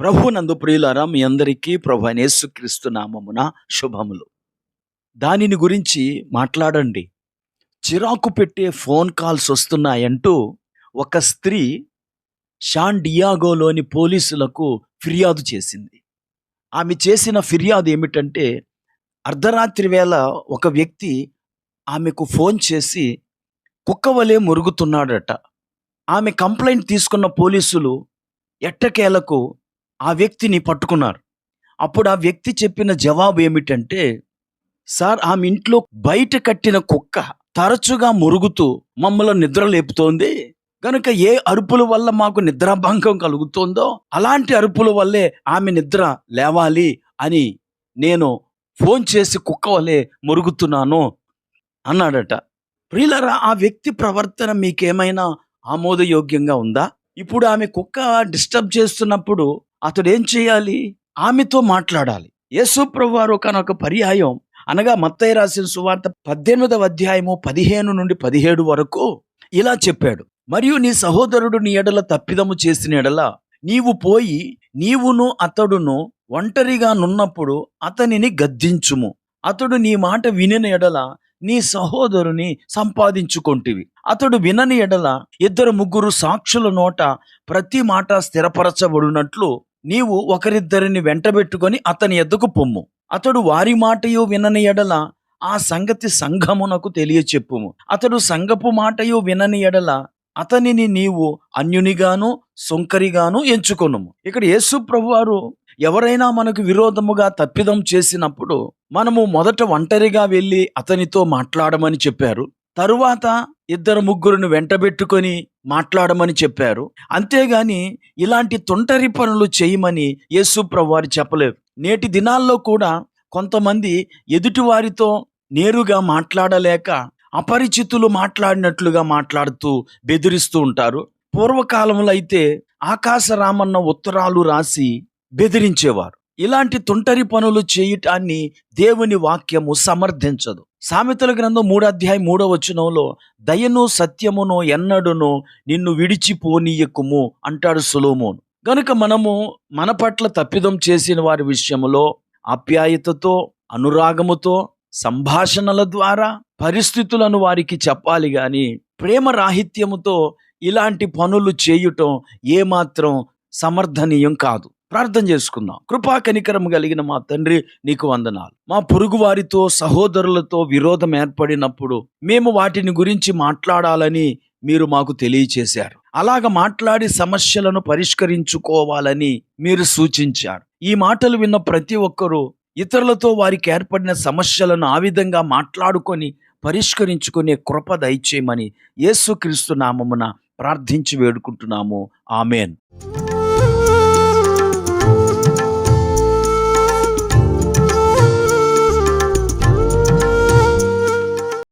ప్రభునందు ప్రియులారా మీ అందరికీ ప్రభు యేసుక్రీస్తు నామమున శుభములు. దానిని గురించి మాట్లాడండి. చిరాకు పెట్టే ఫోన్ కాల్స్ వస్తున్నాయంటూ ఒక స్త్రీ షాన్ డియాగోలోని పోలీసులకు ఫిర్యాదు చేసింది. ఆమె చేసిన ఫిర్యాదు ఏమిటంటే అర్ధరాత్రి వేళ ఒక వ్యక్తి ఆమెకు ఫోన్ చేసి కుక్క వలె మురుగుతున్నాడట. ఆమె కంప్లైంట్ తీసుకున్న పోలీసులు ఎట్టకేలకు ఆ వ్యక్తిని పట్టుకున్నారు. అప్పుడు ఆ వ్యక్తి చెప్పిన జవాబు ఏమిటంటే సార్ ఆమె ఇంట్లో బయట కట్టిన కుక్క తరచుగా మురుగుతూ మమ్మల్ని నిద్ర లేపుతోంది. గనుక ఏ అరుపుల వల్ల మాకు నిద్రాభంగం కలుగుతోందో అలాంటి అరుపుల వల్లే ఆమె నిద్ర లేవాలి అని నేను ఫోన్ చేసి కుక్క వల్లే మురుగుతున్నాను అన్నాడట. ప్రియులరా ఆ వ్యక్తి ప్రవర్తన మీకేమైనా ఆమోదయోగ్యంగా ఉందా? ఇప్పుడు ఆమె కుక్క డిస్టర్బ్ చేస్తున్నప్పుడు అతడు ఏం చేయాలి? ఆమెతో మాట్లాడాలి. యేసు ప్రభువారు ఒకనొక పర్యాయం అనగా మత్తయ్య రాసిన సువార్త పద్దెనిమిదవ అధ్యాయము పదిహేను నుండి పదిహేడు వరకు ఇలా చెప్పాడు. మరియు నీ సహోదరుడు నీ ఎడల తప్పిదము చేసిన ఎడల నీవు పోయి నీవును అతడును ఒంటరిగా నున్నప్పుడు అతనిని గద్దించుము. అతడు నీ మాట వినిన ఎడల నీ సహోదరుని సంపాదించుకొంటివి. అతడు వినని ఎడల ఇద్దరు ముగ్గురు సాక్షుల నోట ప్రతి మాట స్థిరపరచబడినట్లు నీవు ఒకరిద్దరిని వెంటబెట్టుకొని అతని ఎద్దకు పొమ్ము. అతడు వారి మాటయో వినని ఎడల ఆ సంగతి సంఘమునకు తెలియచెప్పుము. అతడు సంఘపు మాటయో వినని ఎడల అతనిని నీవు అన్యునిగాను సొంకరిగాను ఎంచుకొనుము. ఇక్కడ యేసు ప్రభువారు ఎవరైనా మనకు విరోధముగా తప్పిదం చేసినప్పుడు మనము మొదట ఒంటరిగా వెళ్ళి అతనితో మాట్లాడమని చెప్పారు. తరువాత ఇద్దరు ముగ్గురిని వెంటబెట్టుకొని మాట్లాడమని చెప్పారు. అంతేగాని ఇలాంటి తొంటరి పనులు చేయమని యేసు వారు చెప్పలేదు. నేటి దినాల్లో కూడా కొంతమంది ఎదుటివారితో నేరుగా మాట్లాడలేక అపరిచితులు మాట్లాడినట్లుగా మాట్లాడుతూ బెదిరిస్తూ ఉంటారు. పూర్వకాలంలో అయితే ఆకాశరామన్న ఉత్తరాలు రాసి బెదిరించేవారు. ఇలాంటి తుంటరి పనులు చేయటాన్ని దేవుని వాక్యము సమర్థించదు. సామెతల గ్రంథం మూడో అధ్యాయం మూడో వచనంలో దయను సత్యమును ఎన్నడును నిన్ను విడిచిపోనీయకుము అంటాడు సులోమోను. కనుక మనము మన పట్ల తప్పిదం చేసిన వారి విషయంలో ఆప్యాయతతో అనురాగముతో సంభాషణల ద్వారా పరిస్థితులను వారికి చెప్పాలి గాని ప్రేమ రాహిత్యముతో ఇలాంటి పనులు చేయుటం ఏమాత్రం సమర్థనీయం కాదు. ప్రార్థన చేసుకుందాం. కృపా కనికరం కలిగిన మా తండ్రి నీకు వందనాలు. మా పొరుగు వారితో సహోదరులతో విరోధం ఏర్పడినప్పుడు మేము వాటిని గురించి మాట్లాడాలని మీరు మాకు తెలియచేశారు. అలాగ మాట్లాడి సమస్యలను పరిష్కరించుకోవాలని మీరు సూచించారు. ఈ మాటలు విన్న ప్రతి ఒక్కరూ ఇతరులతో వారికి ఏర్పడిన సమస్యలను ఆ విధంగా మాట్లాడుకొని పరిష్కరించుకునే కృప దయచేయమని యేసుక్రీస్తు నామమున ప్రార్థించి వేడుకుంటున్నాము. ఆమెన్.